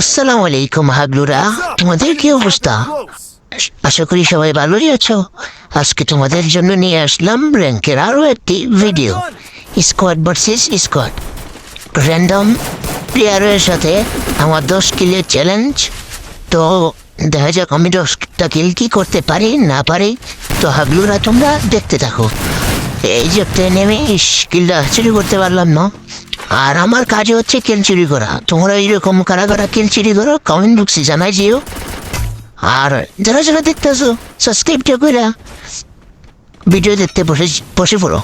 আসসালামু আলাইকুম হাগলুরা তোমাদের কি অবস্থা? আশা করি সবাই ভালোই আছো। আজকে তোমাদের জন্য নিয়ে আসলাম র্যাঙ্কের আরও একটি video. Squad versus squad random প্লেয়ারের সাথে আমার দশ কিলের চ্যালেঞ্জ তো দেখা যাক আমি দশটা কিল কি করতে পারি, না পারি। তো হাগলুরা তোমরা দেখতে থাকো। এই যে নেমে কিলটা চুরি করতে পারলাম না। আর আমার কাজ হচ্ছে কিল চুরি করা। তোমরা এইরকম কারা কারা কিল চুরি করো কমেন্ট বক্সে জানাই যেও আর যারা যারা দেখতেছো সাবস্ক্রাইবটা করে ভিডিও দেখতে বসে বসে পড়ো।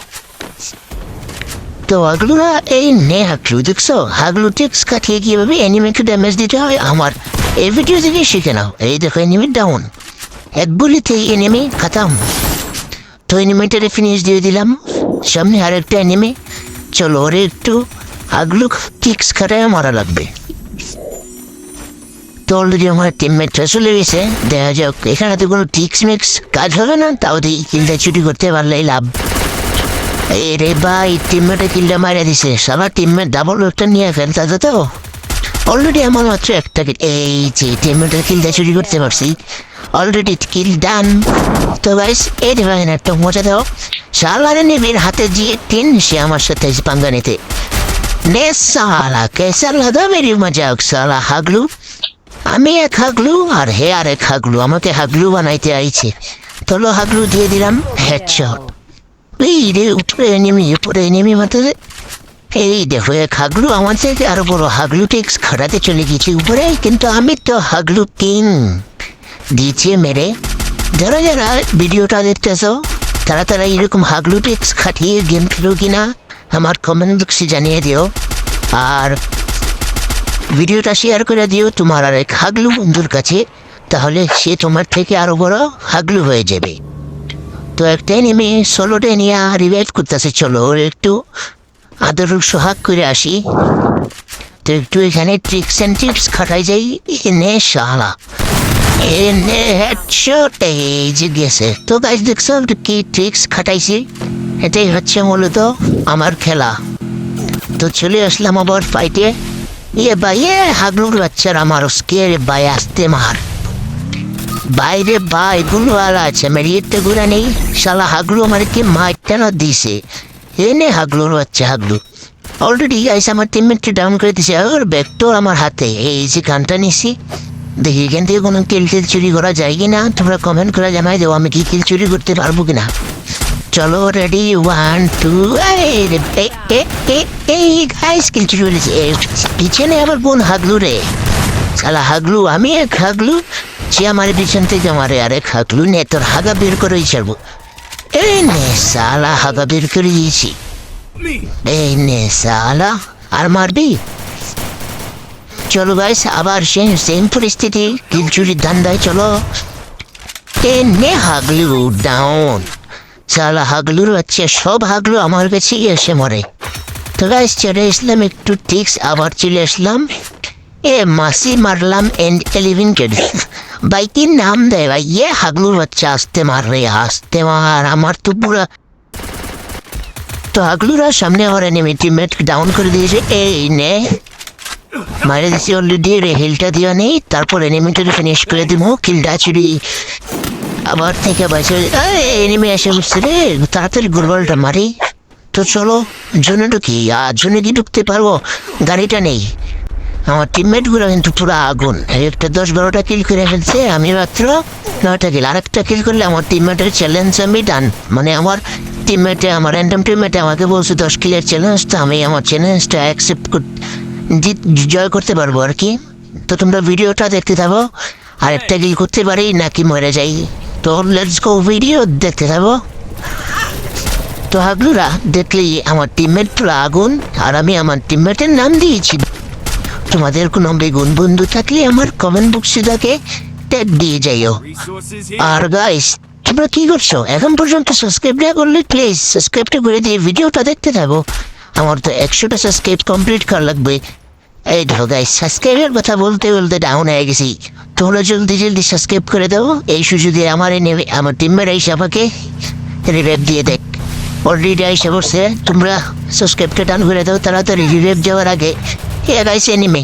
তো হাগলুরা, এই নে হাগলু, দেখছ? হাগলু টিক্স কাটিয়ে কীভাবে অ্যানিমেকে ড্যামেজ দিতে হয়, আমার এই ভিডিও থেকে শিখে নাও। এই দেখো এনিমি ডাউন এক গুলিতে এনিমি খাতাম। তো এনিমিটারে ফিনিশ দিয়ে দিলাম। সামনে আরেকটা এনিমি চলো, ওরে একটু হাগলু টিক্স খাটায় মারা লাগবে। তো অলরেডি আমার টিমমেটরা চলে গেছে। দেখা যাক, এখানে তো কোনো টিক্স মিক্স কাজ হবে না, তাও দিয়ে কিলটা চুরি করতে পারলেই লাভ। রে ভাই টিমমেটে কিলটা মারা দিছে। সবার টিমমেট ডাবল একটা নিয়ে ফেলতে তো তো। অলরেডি আমার মাত্র একটা এই যে টিমমেটের কিলটা চুরি করতে পারছি। অলরেডি কিল ডান তো গাইস এই রে ভাই, একটা মজা দাও। সালারে নেবের হাতে দিয়ে টিন সে আমার সাথে পাঙ্গা নিতে। নে সালা কেসা লাগা মেরি মজাক সালা, হাগলু। আমি এক হাগলু আর হে আর এক আমাকে হাগলু বানাইতে আইছে। তোলো হাগলু দিয়ে দিলাম হেডশট। এই রে উপরে নেমি উপরে নেমি মাথাতে এই দেখো, এক আমার থেকে আরও বড় হাগলু টেক্স খাটাতে চলে গেছে উপরে, কিন্তু আমি তো হাগলু কিং। দিয়েছে মেরে। যারা যারা ভিডিওটা দেখতেছ, তারা তারা এরকম হাগলু টেক্স খাটিয়ে গেম খেলো কিনা? আমার কমেন্ট বক্সে জানিয়ে দিও। আর ভিডিওটা শেয়ার করে দিও তোমার আর এক হাগলু বন্ধুর কাছে, তাহলে সে তোমার থেকে আরও বড় হাগলু হয়ে যাবে। তো একটা নেমে ষোলোটা নিয়ে রিভাইভ করতেছে, চলো ওর একটু আদর সোহাগ করে আসি। তো একটু এখানে ট্রিক্স অ্যান্ড টিপস খাটাই যাই। নে শালা এই যে গেছে। তো গাইজ দেখছ কি ট্রিক্স খাটাইছি? এটাই হচ্ছে মূলত আমার খেলা। তো চলে আসলাম আবার ফাইটে ইয়ে ভাই, এ হাগলুর বাচ্চার আমার ওসকে রে ভাই, আসতে মার। বাইরে ভাই, গুলো আর আছে মেরিয়েতে ঘুরে নেই। শালা হাগলু আমার কি মাইরটা না দিছে। এনে হাগলুর বাচ্চা, হাগলু। অলরেডি গাইস আমার টিমমেটকে ডাউন করে দিছে। আর ব্যাগটাও আমার হাতে। এই যে গানটা নিছি। দেখি এখান থেকে কোনো কিল চুরি করা যায় কি না তোমরা কমেন্ট করে জানাই দেবো আমি কি কিল চুরি করতে পারব কিনা। চলো রেডি ওয়ান টু এই গাইস এ, পিছনে আবার বোন হাগলু রে? শালা হাগলু আমি এক হাগলু সে আমার পিছন থেকে মারে আরেক হাগলু নে তোর হাগা বের করে ছাড়বো। এই নে সালা হাগা বের করে দিয়েছি এই নে সালা আর মারবি? চলো গাইস আবার সেম সেম পরিস্থিতি কিল চুরির ধান্দায় চলো। এ নে হাগলু ডাউন সালা হাগলুর হচ্ছে সব হাগলু আমার কাছে এসে মরে। তো গাইস চলে আসলাম একটু টিক্স, আবার চলে আসলাম। এ মাসি মারলাম এন্ড এলিভিন কেড। বাইকের নাম দেয় ভাই? ইয়ে হাগলুর বাচ্চা, আসতে মার রে, আসতে মার, আমার তো পুরা তো হাগলুরা সামনে আমার এনিমি টিমমেট ডাউন করে দিয়েছে। এই নে। মারে দিছি অলরেডি রে হিলটা দেওয়া নেই, তারপর এনিমিটা ফিনিশ করে দিব কিলটা চুরি। আবার থেকে বাঁচে। বসছে রে, তাড়াতাড়ি গোলবলটা মারি। তো চলো জন্য ঢুকি, আর জন্য কি ঢুকতে পারব, গাড়িটা নেই। আমার টিমমেটগুলো কিন্তু পুরো আগুন। একটা দশ বারোটা কিল করে ফেলছে, আমি মাত্র নয়টা কিল আরেকটা কিল করলে আমার টিমমেটের চ্যালেঞ্জ আমি ডান মানে আমার টিমমেটে আমার র্যান্ডম টিমমেটে আমাকে বলছে, দশ কিলের চ্যালেঞ্জ তো আমি আমার চ্যালেঞ্জটা অ্যাকসেপ্ট কর জিত, জয় করতে পারব আর কি। তো তোমরা ভিডিওটা দেখতে থাকো আর একটা কিল করতে পারি নাকি মরে যাই। তো লেটস গো ভিডিও দেখতে থাকো তো হাগলুরা, দেখলেই আমার টিমমেট পুরো আগুন আর আমি আমার টিমমেটের নাম দিয়েছি। তোমাদের কোনো বেগুন বন্ধু থাকলে আমার কমেন্ট বক্সে তাকে ট্যাগ দিয়ে যাইও। আর গাইস তোমরা কী করছ? এখন পর্যন্ত সাবস্ক্রাইব না করলে প্লিজ সাবস্ক্রাইবটা করে দিয়ে ভিডিওটা দেখতে থাকো। আমার তো একশোটা সাবস্ক্রাইব কমপ্লিট করা লাগবে। এই দেখো গাইস সাবস্ক্রাইবের কথা বলতে বলতে ডাউন হয়ে গেছি। তোমরা জলদি জলদি সাবস্ক্রাইব করে দাও, এই সুযোগে আমার নেবে আমার টিমের এসে আমাকে রিভেভ দিয়ে দেখ। অলরেডি এসে বসছে, তোমরা সাবস্ক্রাইবটা ডান করে দাও, তাড়াতাড়ি রিভেভ যাওয়ার আগে। এ গাইস এনিমে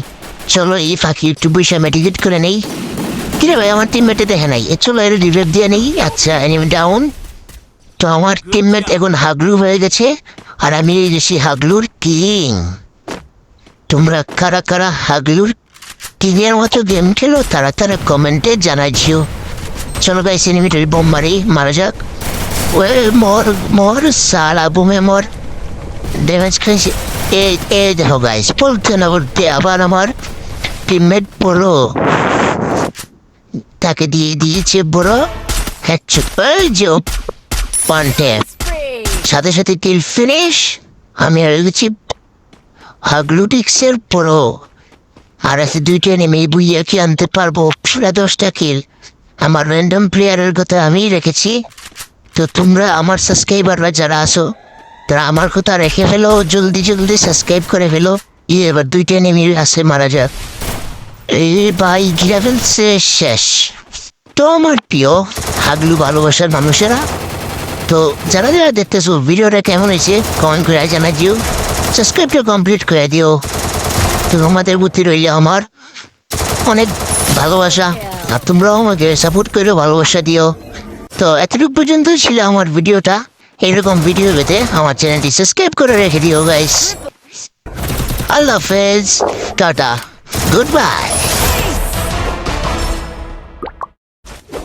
চলো এই ফাঁকি একটু বসে মেডিকেট করে নেই। কিরে ভাই, আমার টিমমেটে দেখে নাই। এ চলো এর রিভেভ দিয়ে নেই। আচ্ছা এনিমি ডাউন তো আমার টিমমেট এখন হাগলু হয়ে গেছে, আর আমি এই গেছি হাগলুর কিং তোমরা কারা কারা হাগলুর কিংয়ের মতো গেম খেলো, তারা তারা কমেন্টে জানাইছিও চলো গাইস এনিমিটারি বোম মারি, মারা যাক। ওয়ে মর মর, সালা বোমে মর। ড্যামেজ খাইছে এই এই দেখো গাইস বলতে না বলতে আবার আমার। টিমমেট বলো। তাকে দিয়ে দিয়েছে বড় হ্যাচ্ছু এই যে পান্টে। সাথে সাথে কিল ফিনিশ আমি আর গেছি হাগলুটিক্সের পরো আর আছে দুইটা নেমে বুইয়া কি আনতে পারব? পুরা দশটা কিল আমার র্যান্ডম প্লেয়ারের কথা আমি রেখেছি। তো তোমরা আমার সাবস্ক্রাইবাররা যারা আসো তারা আমার কথা রেখে ফেলো, জলদি জলদি সাবস্ক্রাইব করে ফেলো। ইয়ে এবার দুইটা নেমে আছে, মারা যাক। এই ভাই, ঘিরা ফেলছে, শেষ। তো আমার প্রিয়, হাগলু ভালোবাসার মানুষেরা, তো যারা যারা দেখতেছো, ভিডিওটা কেমন হয়েছে কমেন্ট করে জানা দিও সাবস্ক্রাইবটা কমপ্লিট করে দিও তোমাদের বুদ্ধি রইল আমার অনেক ভালোবাসা। আর তোমরাও আমাকে সাপোর্ট করে ভালোবাসা দিও। তো এতটুকু পর্যন্ত ছিল আমার ভিডিওটা। এরকম ভিডিও পেতে আমার চ্যানেলটি সাবস্ক্রাইব করে রেখে দিও গাইস আল্লাহ হাফেজ। টাটা। Good bye